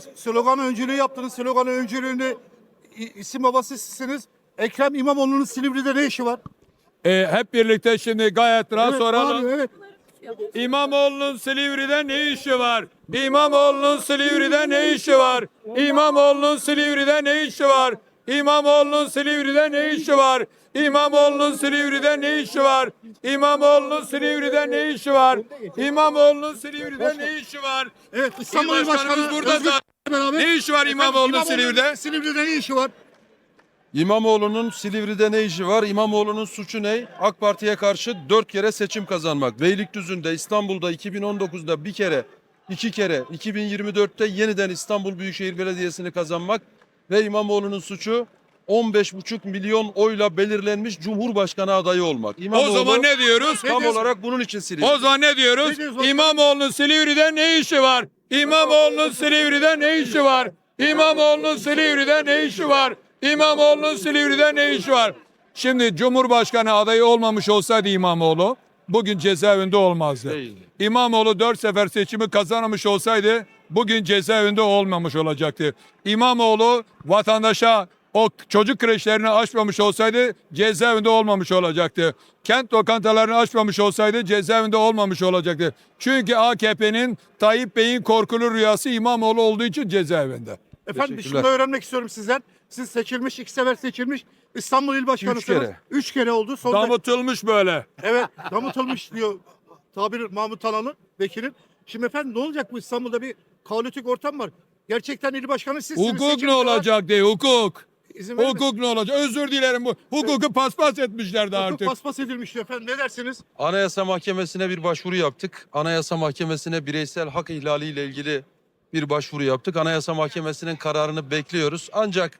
Şimdi slogan öncülüğü yaptınız. Slogan öncülüğünde i- isim babası sizsiniz. Ekrem İmamoğlu'nun Silivri'de ne işi var? E, hep birlikte şimdi gayet rahat Evet, soralım. bağırıyor, evet. İmamoğlu'nun Silivri'de ne işi var? İmamoğlu'nun Silivri'de ne işi var? İmamoğlu'nun Silivri'de ne işi var? İmamoğlu'nun Silivri'de ne işi var? İmamoğlu'nun Silivri'de ne işi var? İmamoğlu'nun Silivri'de ne işi var? İmamoğlu'nun Silivri'de ne işi var? Evet İstanbul başkanımız Başkanı burada da. Ne işi var İmamoğlu'nun Silivri'de? Silivri'de ne işi var? İmamoğlu'nun Silivri'de ne işi var? İmamoğlu'nun suçu ne? AK Parti'ye karşı dört kere seçim kazanmak. Beylikdüzü'nde, İstanbul'da 2019'da bir kere, iki kere, 2024'te yeniden İstanbul Büyükşehir Belediyesi'ni kazanmak ve İmamoğlu'nun suçu 15,5 milyon oyla belirlenmiş Cumhurbaşkanı adayı olmak. O İmamoğlu zaman ne diyoruz? tam olarak bunun için Silivri. O zaman ne diyoruz? Ne? İmamoğlu'nun Silivri'de ne işi var? İmamoğlu'nun Silivri'de ne işi var? İmamoğlu'nun Silivri'de ne işi var? İmamoğlu'nun Silivri'de ne işi var? Şimdi Cumhurbaşkanı adayı olmamış olsaydı İmamoğlu bugün cezaevinde olmazdı. Değildi. İmamoğlu dört sefer seçimi kazanmış olsaydı bugün cezaevinde olmamış olacaktı. İmamoğlu vatandaşa o çocuk kreşlerini açmamış olsaydı cezaevinde olmamış olacaktı. Kent lokantalarını açmamış olsaydı cezaevinde olmamış olacaktı. Çünkü AKP'nin Tayyip Bey'in korkulu rüyası İmamoğlu olduğu için cezaevinde. Efendim Teşekkürler. şunu öğrenmek istiyorum sizden. Siz seçilmiş, iki sefer seçilmiş İstanbul İl Başkanısınız. Üç kere. Üç kere oldu. Son Damıtılmış böyle. Evet damıtılmış diyor tabir Mahmut Talan'ın, vekilin. Şimdi efendim ne olacak bu İstanbul'da bir kaotik ortam var. Gerçekten il başkanı sizsiniz. Hukuk ne seçilmiş olacak diye hukuk. İzin? Hukuk ne olacak? Özür dilerim bu. Hukuku paspas etmişlerdi Hukuk artık. paspas edilmiş diyor efendim. Ne dersiniz? Anayasa Mahkemesi'ne bir başvuru yaptık. Anayasa Mahkemesi'ne bireysel hak ihlali ile ilgili bir başvuru yaptık. Anayasa Mahkemesi'nin kararını bekliyoruz. Ancak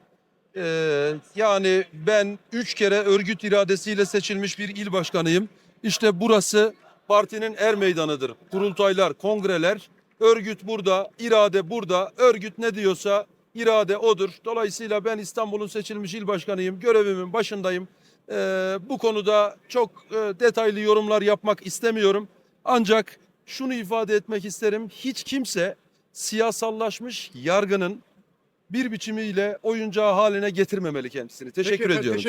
eee, yani ben üç kere örgüt iradesiyle seçilmiş bir il başkanıyım. İşte burası partinin er meydanıdır. Kurultaylar, kongreler, örgüt burada, irade burada. Örgüt ne diyorsa irade odur. Dolayısıyla ben İstanbul'un seçilmiş il başkanıyım. Görevimin başındayım. Ee, bu konuda çok e, detaylı yorumlar yapmak istemiyorum. Ancak şunu ifade etmek isterim. Hiç kimse siyasallaşmış yargının bir biçimiyle oyuncağı haline getirmemeli kendisini. Teşekkür efendim, ediyorum.